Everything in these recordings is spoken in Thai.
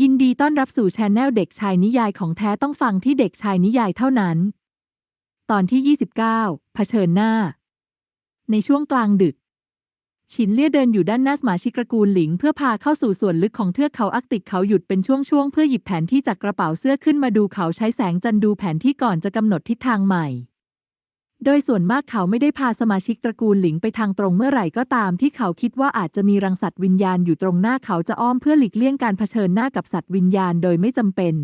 ยินดีต้อนรับสู่ช anel เด็กชายนิยายของแท้ต้องฟังที่เด็กชายนิยายเท่านั้น ตอนที่ 29 เผชิญหน้า ในช่วงกลางดึกฉินเลี่ยเดินอยู่ด้านหน้าสมาชิกตระกูลหลิง เพื่อพาเข้าสู่ส่วนลึกของเทือกเขาอักติกเขาหยุดเป็นช่วงๆเพื่อหยิบแผนที่จากกระเป๋าเสื้อขึ้นมาดูเขาใช้แสงจันทร์ดูแผนที่ก่อนจะกำหนดทิศทางใหม่ โดยส่วนมากเขาไม่ได้พาสมาชิกตระกูลหลิงไปทางตรงเมื่อไหร่ก็ตามที่เขาคิดว่าอาจจะมีรังสัตว์วิญญาณอยู่ตรงหน้าเขาจะอ้อมเพื่อหลีกเลี่ยงการเผชิญหน้ากับสัตว์วิญญาณโดยไม่จำเป็น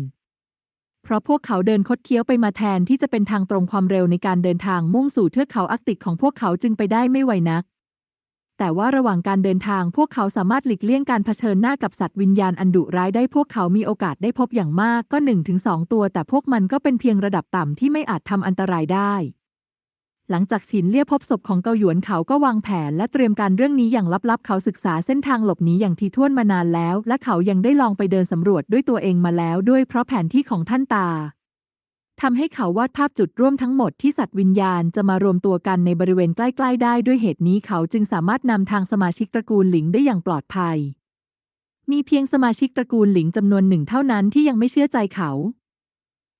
เพราะพวกเขาเดินคดเคี้ยวไปมาแทนที่จะเป็นทางตรงความเร็วในการเดินทางมุ่งสู่เทือกเขาอักติกของพวกเขาจึงไปได้ไม่ไวนัก แต่ว่าระหว่างการเดินทางพวกเขาสามารถหลีกเลี่ยงการเผชิญหน้ากับสัตว์วิญญาณอันดุร้ายได้พวกเขามีโอกาสได้พบอย่างมากก็1-2ถึงตัว แต่พวกมันก็เป็นเพียงระดับต่ำที่ไม่อาจทำอันตรายได้ หลังจากฉินเลี่ยพบศพของเกาหยวนเขาก็วางแผนและเตรียมการเรื่องนี้อย่างลับๆ เขาศึกษาเส้นทางหลบหนีอย่างทีท่วนมานานแล้ว และเขายังได้ลองไปเดินสำรวจด้วยตัวเองมาแล้ว ด้วยเพราะแผนที่ของท่านตาทำให้เขาวาดภาพจุดร่วมทั้งหมดที่สัตว์วิญญาณจะมารวมตัวกันในบริเวณใกล้ ๆ ได้ด้วยเหตุนี้เขาจึงสามารถนำทางสมาชิกตระกูลหลิงได้อย่างปลอดภัย มีเพียงสมาชิกตระกูลหลิงจำนวนหนึ่งเท่านั้นที่ยังไม่เชื่อใจเขา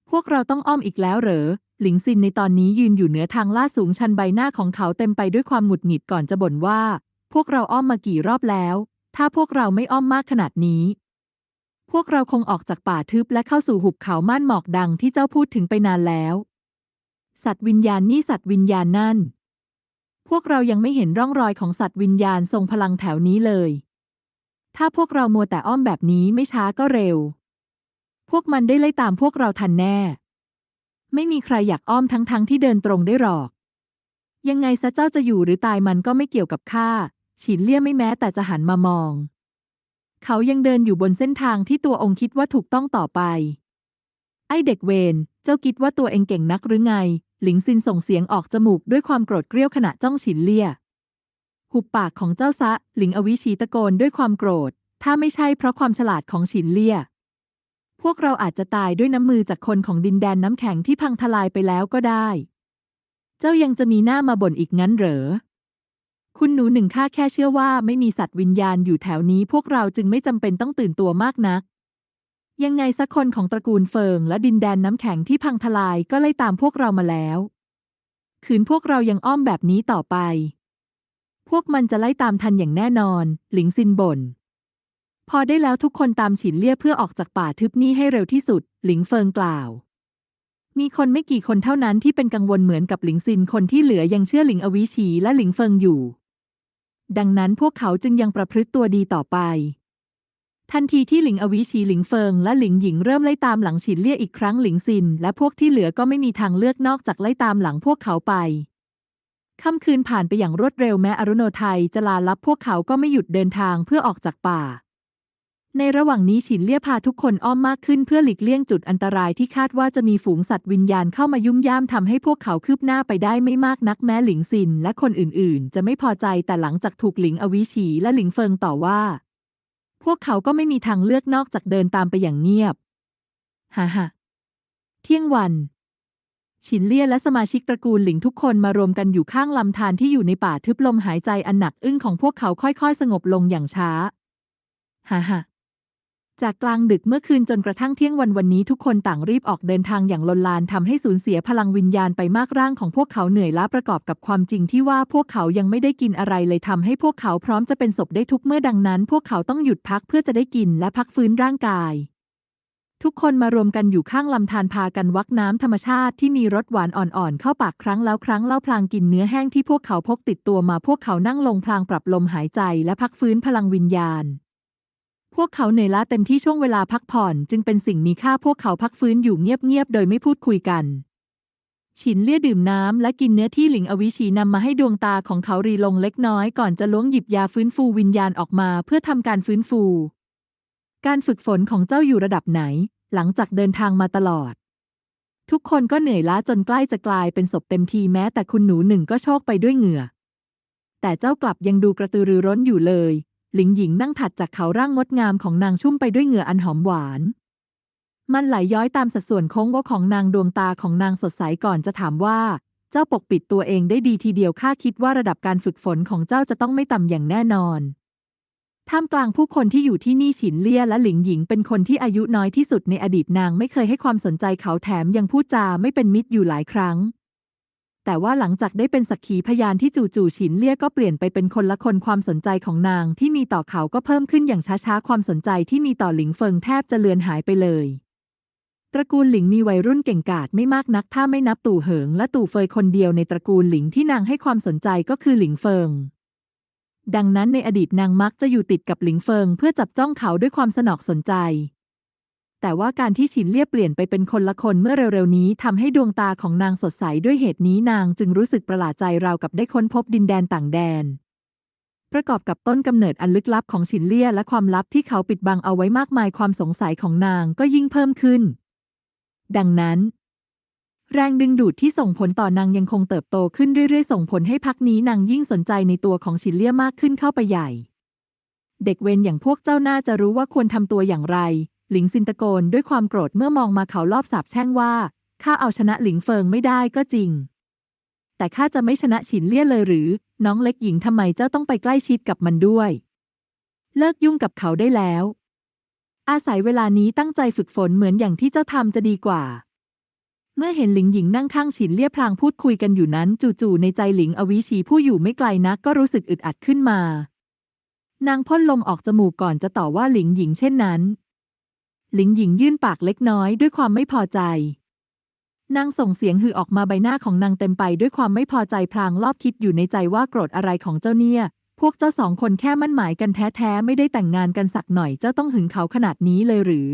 พวกเราต้องอ้อมอีกแล้วเหรอ หลิงซินในตอนนี้ยืนอยู่เหนือทางลาดสูงชันใบหน้าของเขาเต็มไปด้วยความหงุดหงิดก่อนจะบ่นว่า พวกเราอ้อมมากี่รอบแล้ว ถ้าพวกเราไม่อ้อมมากขนาดนี้ พวกเราคงออกจากป่าทึบและเข้าสู่หุบเขาม่านหมอกดังที่เจ้าพูดถึงไปนานแล้ว สัตว์วิญญาณนี่สัตว์วิญญาณนั่น พวกเรายังไม่เห็นร่องรอยของสัตว์วิญญาณทรงพลังแถวนี้เลย ถ้าพวกเรามัวแต่อ้อมแบบนี้ไม่ช้าก็เร็ว พวกมันได้ไล่ตามพวกเราทันแน่ ไม่มีใครอยากอ้อมทั้งๆทที่เดินตรงได้หรอก ยังไงซะเจ้าจะอยู่หรือตายมันก็ไม่เกี่ยวกับข้าฉินเลี่ยไม่แม้แต่จะหันมามอง เขายังเดินอยู่บนเส้นทางที่ตัวองค์คิดว่าถูกต้องต่อไป ไอเด็กเวนเจ้าคิดว่าตัวเองเก่งนักหรือไง หลิงซินส่งเสียงออกจมูกด้วยความโกรธเกรี้ยวขณะจ้องฉินเลี่ย หุบปากของเจ้าซะ หลิงอวิชีตะโกนด้วยความโกรธ ถ้าไม่ใช่เพราะความฉลาดของฉินเลี่ย พวกเราอาจจะตายด้วยน้ำมือจากคนของดินแดนน้ำแข็งที่พังทลายไปแล้วก็ได้ เจ้ายังจะมีหน้ามาบ่นอีกงั้นเหรอ คุณหนูหนึ่งข้าแค่เชื่อว่าไม่มีสัตว์วิญญาณอยู่แถวนี้ พวกเราจึงไม่จำเป็นต้องตื่นตัวมากนัก ยังไงสักคนของตระกูลเฟิงและดินแดนน้ำแข็งที่พังทลายก็ไล่ตามพวกเรามาแล้วขืนพวกเรายังอ้อมแบบนี้ต่อไป พวกมันจะไล่ตามทันอย่างแน่นอน หลิงซินบ่น พอได้แล้วทุกคนตามฉินเลี่ยเพื่อออกจากป่าทึบนี้ให้เร็วที่สุด หลิงเฟิงกล่าว มีคนไม่กี่คนเท่านั้นที่เป็นกังวลเหมือนกับหลิงซินคนที่เหลือยังเชื่อหลิงอวิชีและหลิงเฟิงอยู่ ดังนั้นพวกเขาจึงยังประพฤติตัวดีต่อไป ทันทีที่หลิงอวิชีหลิงเฟิงและหลิงหญิงเริ่มไล่ตามหลังฉินเลี่ยอีกครั้งหลิงซิน และพวกที่เหลือก็ไม่มีทางเลือกนอกจากไล่ตามหลังพวกเขาไปค่ำคืนผ่านไปอย่างรวดเร็วแม้อรุโนไทยจะลาลับพวกเขาก็ไม่หยุดเดินทางเพื่อออกจากป่า ในระหว่างนี้ฉินเลี่ยพาทุกคนอ้อมมากขึ้นเพื่อหลีกเลี่ยงจุดอันตรายที่คาดว่าจะมีฝูงสัตว์วิญญาณเข้ามายุ่มย่ามทำให้พวกเขาคืบหน้าไปได้ไม่มากนักแม้หลิงซินและคนอื่นๆ จะไม่พอใจแต่หลังจากถูกหลิงอวิชีและหลิงเฟิงต่อว่า พวกเขาก็ไม่มีทางเลือกนอกจากเดินตามไปอย่างเงียบฮ่าฮ่าเที่ยงวันฉินเลี่ยและสมาชิกตระกูลหลิงทุกคนมารวมกันอยู่ข้างลำธารที่อยู่ในป่าทึบลมหายใจอันหนักอึ้งของพวกเขาค่อยๆ สงบลงอย่างช้าฮ่าฮ่า จากกลางดึกเมื่อคืนจนกระทั่งเที่ยงวันวันนี้ทุกคนต่างรีบออกเดินทางอย่างลนลานทำให้สูญเสียพลังวิญญาณไปมากร่างของพวกเขาเหนื่อยล้าประกอบกับความจริงที่ว่าพวกเขายังไม่ได้กินอะไรเลยทำให้พวกเขาพร้อมจะเป็นศพได้ทุกเมื่อดังนั้น พวกเขาต้องหยุดพักเพื่อจะได้กินและพักฟื้นร่างกาย ทุกคนมารวมกันอยู่ข้างลำธารพากันวักน้ำธรรมชาติที่มีรสหวานอ่อนๆเข้าปากครั้งแล้วครั้งเล่าพลางกินเนื้อแห้งที่พวกเขาพกติดตัวมาพวกเขานั่งลงพลางปรับลมหายใจและพักฟื้นพลังวิญญาณ พวกเขาเหนื่อยล้าเต็มที่ช่วงเวลาพักผ่อน จึงเป็นสิ่งมีค่าพวกเขาพักฟื้นอยู่เงียบๆโดยไม่พูดคุยกัน ฉินเลี่ยดื่มน้ำและกินเนื้อที่หลิงอวิชีนำมาให้ดวงตาของเขารีลงเล็กน้อยก่อนจะล้วงหยิบยาฟื้นฟูวิญญาณออกมาเพื่อทำการฟื้นฟู การฝึกฝนของเจ้าอยู่ระดับไหน หลังจากเดินทางมาตลอด ทุกคนก็เหนื่อยล้าจนใกล้จะกลายเป็นศพเต็มทีแม้แต่คุณหนูหนึ่งก็โชคไปด้วยเหงื่อแต่เจ้ากลับยังดูกระตือรือร้นอยู่เลย หลิงหญิงนั่งถัดจากเขาร่างงดงามของนางชุ่มไปด้วยเหงื่ออันหอมหวาน มันไหลย้อยตามสัดส่วนโค้งว้าของนางดวงตาของนางสดใสก่อนจะถามว่า เจ้าปกปิดตัวเองได้ดีทีเดียวข้าคิดว่าระดับการฝึกฝนของเจ้าจะต้องไม่ต่ำอย่างแน่นอน ท่ามกลางผู้คนที่อยู่ที่นี่ฉินเลี่ยและหลิงหญิงเป็นคนที่อายุน้อยที่สุดในอดีตนางไม่เคยให้ความสนใจเขาแถมยังพูดจาไม่เป็นมิตรอยู่หลายครั้ง แต่ว่าหลังจากได้เป็นสักขีพยานที่จู่ๆฉินเลี่ยก็เปลี่ยนไปเป็นคนละคนความสนใจของนางที่มีต่อเขาก็เพิ่มขึ้นอย่างช้าๆ ความสนใจที่มีต่อหลิงเฟิงแทบจะเลือนหายไปเลย ตระกูลหลิงมีวัยรุ่นเก่งกาจไม่มากนักถ้าไม่นับตู่เหิง และตู่เฟยคนเดียวในตระกูลหลิงที่นางให้ความสนใจก็คือหลิงเฟิงดังนั้นในอดีตนางมักจะอยู่ติดกับหลิงเฟิง เพื่อจับจ้องเขาด้วยความสนอกสนใจ แต่ว่าการที่ฉินเลี่ยเปลี่ยนไปเป็นคนละคนเมื่อเร็วๆนี้ทำให้ดวงตาของนางสดใสด้วยเหตุนี้นางจึงรู้สึกประหลาดใจราวกับได้ค้นพบดินแดนต่างแดน ประกอบกับต้นกำเนิดอันลึกลับของฉินเลี่ยและความลับที่เขาปิดบังเอาไว้มากมายความสงสัยของนางก็ยิ่งเพิ่มขึ้น ดังนั้น แรงดึงดูดที่ส่งผลต่อนางยังคงเติบโตขึ้นเรื่อยๆ ส่งผลให้พักนี้นางยิ่งสนใจในตัวของฉินเลี่ยมากขึ้นเข้าไปใหญ่ เด็กเวนอย่างพวกเจ้าน่าจะรู้ว่าควรทำตัวอย่างไร หลิงซินตะโกนด้วยความโกรธเมื่อมองมาเขารอบสาบแช่งว่าข้าเอาชนะหลิงเฟิงไม่ได้ก็จริง แต่ข้าจะไม่ชนะฉินเลี่ยเลยหรือ น้องเล็กหญิงทำไมเจ้าต้องไปใกล้ชิดกับมันด้วย เลิกยุ่งกับเขาได้แล้ว อาศัยเวลานี้ตั้งใจฝึกฝนเหมือนอย่างที่เจ้าทำจะดีกว่า เมื่อเห็นหลิงหญิงนั่งข้างฉินเลี่ยพลางพูดคุยกันอยู่นั้นจู่ๆในใจหลิงอวิชีผู้อยู่ไม่ไกลนักก็รู้สึกอึดอัดขึ้นมา นางพ่นลมออกจมูกก่อนจะต่อว่าหลิงหญิงเช่นนั้น หลิงหญิงยื่นปากเล็กน้อยด้วยความไม่พอใจ นางส่งเสียงฮือออกมาใบหน้าของนางเต็มไปด้วยความไม่พอใจพลางรอบคิดอยู่ในใจว่าโกรธอะไรของเจ้าเนี่ย พวกเจ้าสองคนแค่มั่นหมายกันแท้ๆไม่ได้แต่งงานกันสักหน่อยเจ้าต้องหึงเขาขนาดนี้เลยหรือ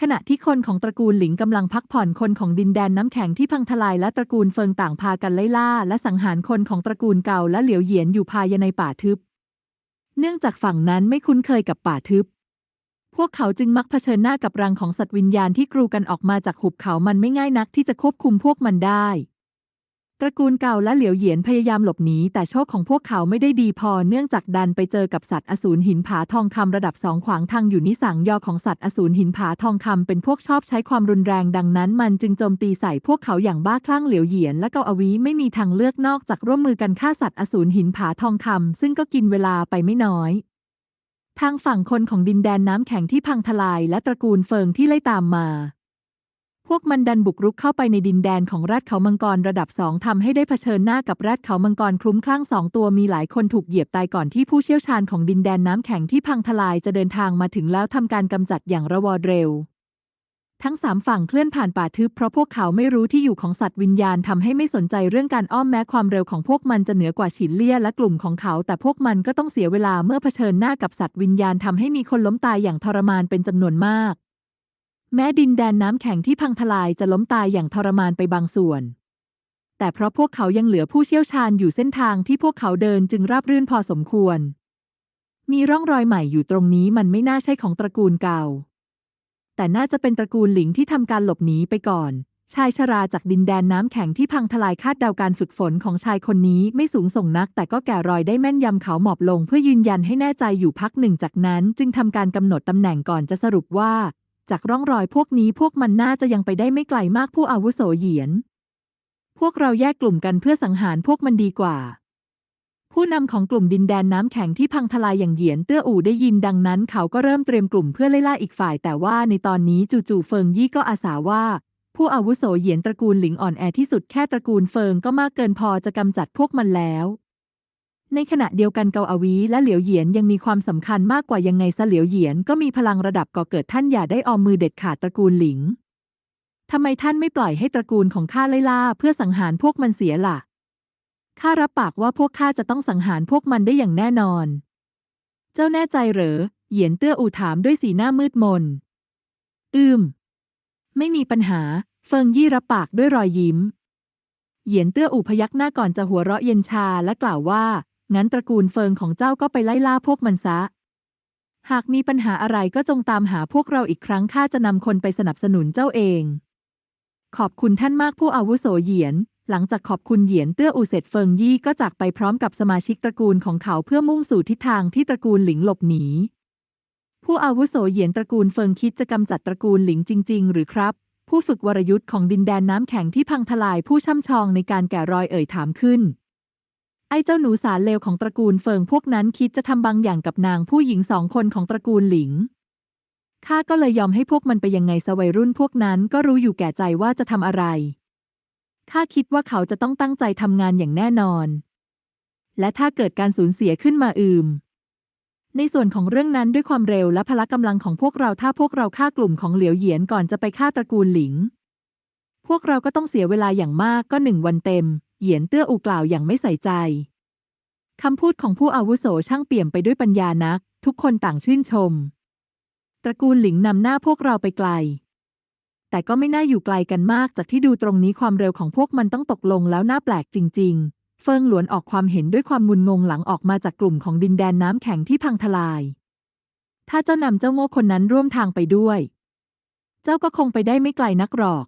ขณะที่คนของตระกูลหลิงกำลังพักผ่อนคนของดินแดนน้ำแข็งที่พังทลายและตระกูลเฟิงต่างพากันไล่ล่า และสังหารคนของตระกูลเก่าและเหลียวเหยียนอยู่ภายในป่าทึบ เนื่องจากฝั่งนั้นไม่คุ้นเคยกับป่าทึบ พวกเขาจึงมักเผชิญหน้ากับรังของสัตว์วิญญาณที่กรูกันออกมาจากหุบเขามันไม่ง่ายนักที่จะควบคุมพวกมันได้ ตระกูลเก่าและเหลียวเหยียนพยายามหลบหนีแต่โชคของพวกเขาไม่ได้ดีพอเนื่องจากดันไปเจอกับสัตว์อสูรหินผาทองคำระดับสองขวางทางอยู่นิสังยอของสัตว์อสูรหินผาทองคำเป็นพวกชอบใช้ความรุนแรงดังนั้น มันจึงโจมตีใส่พวกเขาอย่างบ้าคลั่งเหลียวเหยียนและเกาอวีไม่มีทางเลือกนอกจากร่วมมือกันฆ่าสัตว์อสูรหินผาทองคำซึ่งก็กินเวลาไปไม่น้อย ทางฝั่งคนของดินแดนน้ำแข็งที่พังทลายและตระกูลเฟิงที่ไล่ตามมา พวกมันดันบุกรุกเข้าไปในดินแดนของราดเขามังกรระดับสองทำให้ได้เผชิญหน้ากับราดเขามังกรคลุ้มคลั่งสองตัวมีหลายคนถูกเหยียบตายก่อนที่ผู้เชี่ยวชาญของดินแดนน้ำแข็งที่พังทลายจะเดินทางมาถึงแล้วทำการกำจัดอย่างระวอดเร็ว ทั้งสามฝั่งเคลื่อนผ่านป่าทึบเพราะพวกเขาไม่รู้ที่อยู่ของสัตว์วิญญาณทำให้ไม่สนใจเรื่องการอ้อมแม้ความเร็วของพวกมันจะเหนือกว่าฉินเลี่ยและกลุ่มของเขา แต่พวกมันก็ต้องเสียเวลาเมื่อเผชิญหน้ากับสัตว์วิญญาณทำให้มีคนล้มตายอย่างทรมานเป็นจำนวนมาก แม้ดินแดนน้ำแข็งที่พังทลายจะล้มตายอย่างทรมานไปบางส่วน แต่เพราะพวกเขายังเหลือผู้เชี่ยวชาญอยู่เส้นทางที่พวกเขาเดินจึงราบรื่นพอสมควร มีร่องรอยใหม่อยู่ตรงนี้มันไม่น่าใช่ของตระกูลเก่า แต่น่าจะเป็นตระกูลหลิงที่ทำการหลบหนีไปก่อน ชายชราจากดินแดนน้ำแข็งที่พังทลายคาดเดาการฝึกฝนของชายคนนี้ไม่สูงส่งนัก แต่ก็แก่รอยได้แม่นยำเขาหมอบลง เพื่อยืนยันให้แน่ใจอยู่พักหนึ่งจากนั้น จึงทำการกำหนดตำแหน่งก่อนจะสรุปว่า จากร่องรอยพวกนี้พวกมันน่าจะยังไปได้ไม่ไกลมากผู้อาวุโสเหยียน พวกเราแยกกลุ่มกันเพื่อสังหารพวกมันดีกว่า ผู้นำของกลุ่มดินแดนน้ำแข็งที่พังทลายอย่างเหยียนเตื้ออู่ได้ยินดังนั้น เขาก็เริ่มเตรียมกลุ่มเพื่อไล่ล่าอีกฝ่าย แต่ว่าในตอนนี้จู่ๆเฟิงยี่ก็อาสาว่า ผู้อาวุโสเหยียนตระกูลหลิงอ่อนแอที่สุดแค่ตระกูลเฟิงก็มากเกินพอจะกำจัดพวกมันแล้ว ในขณะเดียวกันเกาอาวีและเหลียวเหยียนยังมีความสำคัญมากกว่ายังไงซะเหลียวเหยียนก็มีพลังระดับก่อเกิดท่านอย่าได้ออมมือเด็ดขาดตระกูลหลิงทำไมท่านไม่ปล่อยให้ตระกูลของข้าไล่ล่าเพื่อสังหารพวกมันเสียล่ะ ข้ารับปากว่าพวกข้าจะต้องสังหารพวกมันได้อย่างแน่นอน เจ้าแน่ใจเหรอ เหยียนเตื้ออูถามด้วยสีหน้ามืดมน อืม ไม่มีปัญหา เฟิงยี่รับปากด้วยรอยยิ้ม เหยียนเตื้ออูพยักหน้าก่อนจะหัวเราะเย็นชาและกล่าวว่า งั้นตระกูลเฟิงของเจ้าก็ไปไล่ล่าพวกมันซะ หากมีปัญหาอะไรก็จงตามหาพวกเราอีกครั้งข้าจะนำคนไปสนับสนุนเจ้าเอง ขอบคุณท่านมากผู้อาวุโสเหยียน หลังจากขอบคุณเหยียนเตื้ออูเสร็จเฟิงยี่ก็จากไปพร้อมกับสมาชิกตระกูลของเขาเพื่อมุ่งสู่ทิศทางที่ตระกูลหลิงหลบหนี ผู้อาวุโสเหยียนตระกูลเฟิงคิดจะกำจัดตระกูลหลิงจริง ๆ หรือครับ ผู้ฝึกวรยุทธ์ของดินแดนน้ำแข็งที่พังทลายผู้ช่ำชองในการแกะรอยเอ่ยถามขึ้น ไอ้เจ้าหนูสารเลวของตระกูลเฟิงพวกนั้นคิดจะทำบางอย่างกับนางผู้หญิงสองคนของตระกูลหลิงข้าก็เลยยอมให้พวกมันไปยังไงสวัยรุ่นพวกนั้นก็รู้อยู่แก่ใจว่าจะทำอะไร ข้าคิดว่าเขาจะต้องตั้งใจทำงานอย่างแน่นอน และถ้าเกิดการสูญเสียขึ้นมาอืม ในส่วนของเรื่องนั้นด้วยความเร็วและพละกำลังของพวกเราถ้าพวกเราฆ่ากลุ่มของเหลียวเหยียนก่อนจะไปฆ่าตระกูลหลิง พวกเราก็ต้องเสียเวลาอย่างมากก็หนึ่งวันเต็ม เหยียนเตื้ออูกล่าวอย่างไม่ใส่ใจคำพูดของผู้อาวุโสช่างเปี่ยมไปด้วยปัญญานัก ทุกคนต่างชื่นชม ตระกูลหลิงนำหน้าพวกเราไปไกล แต่ก็ไม่น่าอยู่ไกลกันมาก จากที่ดูตรงนี้ความเร็วของพวกมันต้องตกลงแล้วน่าแปลกจริง ๆ เฟิงหลวนออกความเห็นด้วยความมุนงงหลังออกมาจากกลุ่มของดินแดนน้ำแข็งที่พังทลาย ถ้าเจ้านำเจ้าโง่คนนั้นร่วมทางไปด้วย เจ้าก็คงไปได้ไม่ไกลนักหรอก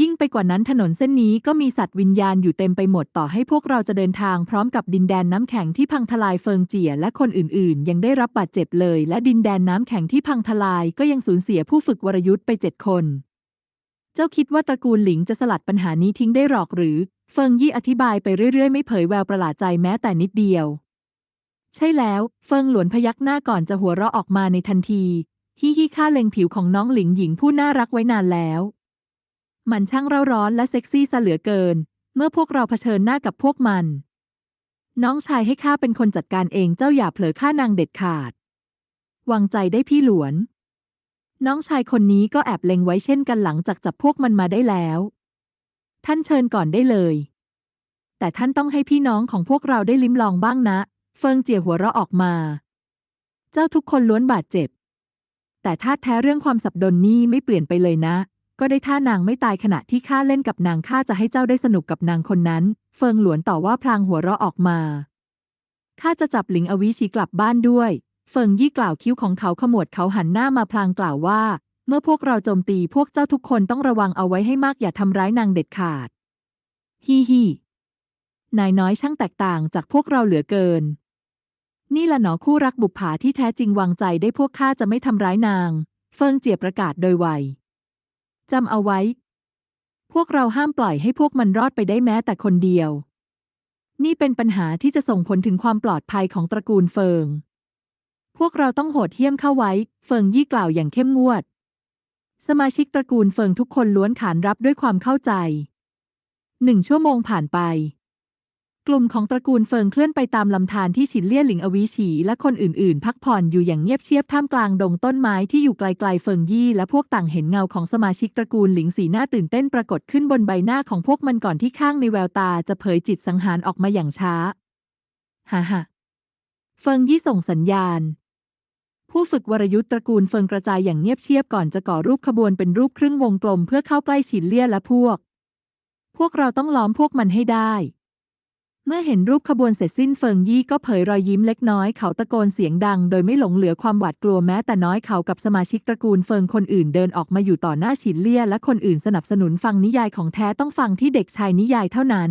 ยิ่งไปกว่านั้นถนนเส้นนี้ก็มีสัตว์วิญญาณอยู่เต็มไปหมดต่อให้พวกเราจะเดินทางพร้อมกับดินแดนน้ำแข็งที่พังทลายเฟิงเจียและคนอื่นๆ ยังได้รับบาดเจ็บเลย และดินแดนน้ำแข็งที่พังทลายก็ยังสูญเสียผู้ฝึกวรยุทธ์ไปเจ็ดคน เจ้าคิดว่าตระกูลหลิงจะสลัดปัญหานี้ทิ้งได้หรอกหรือ เฟิงยี่อธิบายไปเรื่อยๆ ไม่เผยแววประหลาดใจแม้แต่นิดเดียว ใช่แล้ว เฟิงหลวนพยักหน้าก่อนจะหัวเราะออกมาในทันทีฮิฮิค่าเล็งผิวของน้องหลิงหญิงผู้น่ารักไว้นานแล้ว มันช่างเร่าร้อนและเซ็กซี่ซะเหลือเกิน เมื่อพวกเราเผชิญหน้ากับพวกมัน น้องชายให้ข้าเป็นคนจัดการเองเจ้าอย่าเผลอข้านางเด็ดขาด วางใจได้พี่หลวน น้องชายคนนี้ก็แอบเล็งไว้เช่นกันหลังจากจับพวกมันมาได้แล้ว ท่านเชิญก่อนได้เลย แต่ท่านต้องให้พี่น้องของพวกเราได้ลิ้มลองบ้างนะ เฟิงเจียหัวเราะออกมา เจ้าทุกคนล้วนบาดเจ็บแต่ท่าแท้เรื่องความสับดนนี่ไม่เปลี่ยนไปเลยนะ ก็ได้ท่านางไม่ตายขณะที่ข้าเล่นกับนางข้าจะให้เจ้าได้สนุกกับนางคนนั้น เฟิงหลวนต่อว่าพลางหัวเราะออกมาข้าจะจับหลิงอวิชีกลับบ้านด้วย เฟิงยี่กล่าวคิ้วของเขาขมวดเขาหันหน้ามาพลางกล่าวว่า เมื่อพวกเราโจมตีพวกเจ้าทุกคนต้องระวังเอาไว้ให้มากอย่าทำร้ายนางเด็ดขาดฮีฮีนายน้อยช่างแตกต่างจากพวกเราเหลือเกิน นี่ละหนอคู่รักบุปผาที่แท้จริงวางใจได้พวกข้าจะไม่ทำร้ายนาง เฟิงเจียประกาศโดยไว จำเอาไว้ พวกเราห้ามปล่อยให้พวกมันรอดไปได้แม้แต่คนเดียว นี่เป็นปัญหาที่จะส่งผลถึงความปลอดภัยของตระกูลเฟิง พวกเราต้องโหดเหี้ยมเข้าไว้ เฟิงยี่กล่าวอย่างเข้มงวด สมาชิกตระกูลเฟิงทุกคนล้วนขานรับด้วยความเข้าใจหนึ่งชั่วโมงผ่านไป กลุ่มของตระกูลเฟิงเคลื่อนไปตามลำธารที่ฉินเลี่ยหลิงอวีฉี และคนอื่นๆ พักผ่อนอยู่อย่างเงียบเชียบท่ามกลางดงต้นไม้ที่อยู่ไกลๆเฟิงยี่ และพวกต่างเห็นเงาของสมาชิกตระกูลหลิงสีหน้าตื่นเต้นปรากฏขึ้นบนใบหน้าของพวกมันก่อนที่ข้างในแววตาจะเผยจิตสังหารออกมาอย่างช้าฮ่าฮ่าเฟิงยี่ส่งสัญญาณ ผู้ฝึกวรยุทธ์ตระกูลเฟิงกระจายอย่างเงียบเชียบก่อนจะก่อรูปขบวนเป็นรูปครึ่งวงกลมเพื่อเข้าใกล้ฉินเลี่ยและพวก พวกเราต้องล้อมพวกมันให้ได้ เมื่อเห็นรูปขบวนเสร็จสิ้นเฟิงยี่ก็เผยรอยยิ้มเล็กน้อยเขาตะโกนเสียงดัง โดยไม่หลงเหลือความหวาดกลัวแม้แต่น้อยเขากับสมาชิกตระกูลเฟิงคนอื่นเดินออกมาอยู่ต่อหน้าฉินเลี่ยและคนอื่นสนับสนุนฟังนิยายของแท้ต้องฟังที่เด็กชายนิยายเท่านั้น